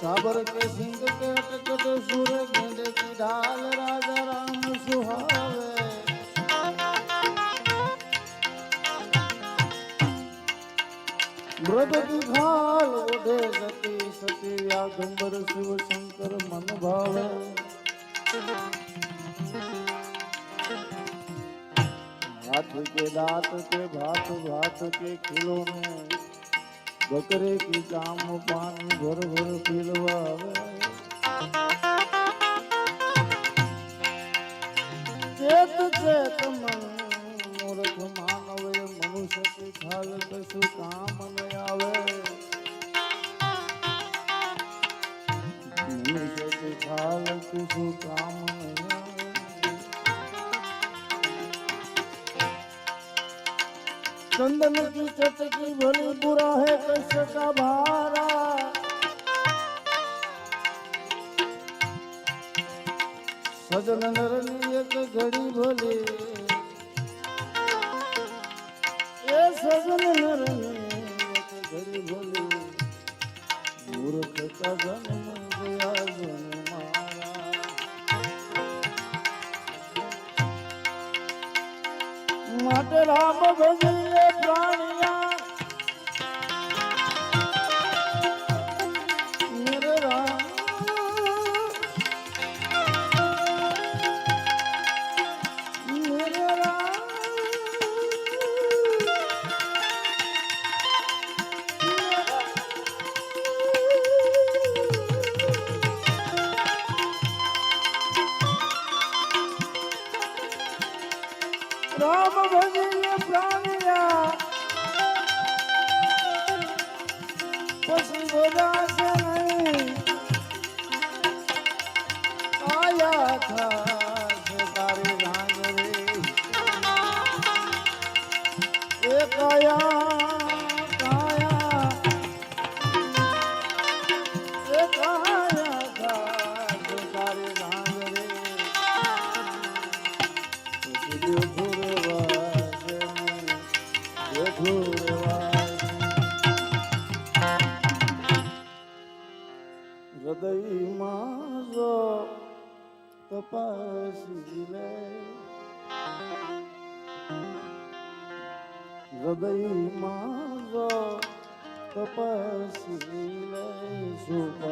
સાબર કે સિંહ કે અટકટ સુર ગેંદ કી ઢાલ રાજા રામ સુહાવે. મૃદ કી ઘાલ ઓઢે સતી સતી વ્યાગંબર શિવ શંકર મન ભાવે. હાથ કે દાંત કે ભાત ભાત કે ખીલો ને બકરે કી જામ પાણી ભર ભર પીલવા ચેત ચેત મન મૂર્ખ માનવે મનુષ્ય કી ખાલ કશું કામ ન આવે. મનુષ્ય કી ખાલ કશું કામ ન આવે चंदन की चटकी भली बुरा है कैसे का भारा सजन नरनी एक घड़ी भली ए सजन नरनी एक घड़ी भली मूर्ख का जन्म गया जन मारा માટે રામ ભજીએ રામ ભજીએ પ્રાણિયા. પછી બોલાશે નહીં. આયા થા તારી રાંગ રે કાયા હૃદયમાં જો તપાસી લે હૃદયમાં જો તપાસી લે છુપાવેલો